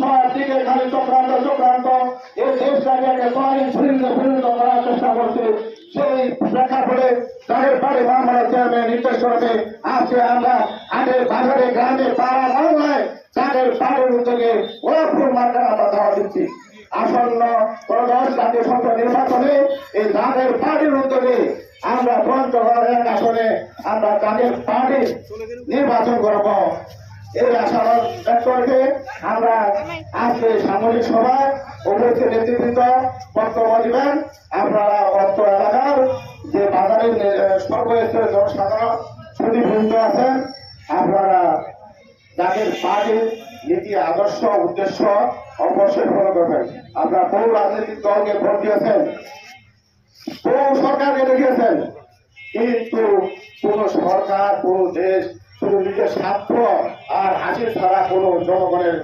সবার দিকে খালি চক্রান্ত চক্রান্ত। এই দেশটাকে কয়েন ফিরিয়ে ফিরিয়ে করার চেষ্টা করছে। সেই প্রেক্ষাপটে তাদের বাড়ি মামলা চেয়ারম্যান নির্দেশ করবে আজকে আমরা আগের বাজারে, গ্রামে পাড়া বাংলায় তাদের বাড়ির উদ্যোগে ওরাপুর মার্কা আমরা দেওয়া দিচ্ছি। আসন্ন প্রদশ জাতীয় সংসদ নির্বাচনে এই তাদের পার্টির উদ্যোগে আমরা পঞ্চগড় এক আসনে আমরা তাদের পার্টি নির্বাচন করব। এই আশাবাদ ব্যক্ত আমরা আজকে সামরিক সভায় উপস্থিত নেতৃবৃন্দ বক্তব্য দিবেন। আপনারা অর্থ এলাকার যে বাজারের সর্বস্তরের জনসাধারণ সুদীবৃন্দ আছেন, আপনারা পার্টির নীতি, আদর্শ, উদ্দেশ্য অবশ্যই ফলো করবেন। আপনারা বহু রাজনৈতিক দলকে ভোট দিয়েছেন। বহু সরকারকে দেখিয়েছেন। কিন্তু কোন সরকার, কোন দেশ শুধু নিজের স্বার্থ হাসির ছাড়া কোনো জনগণের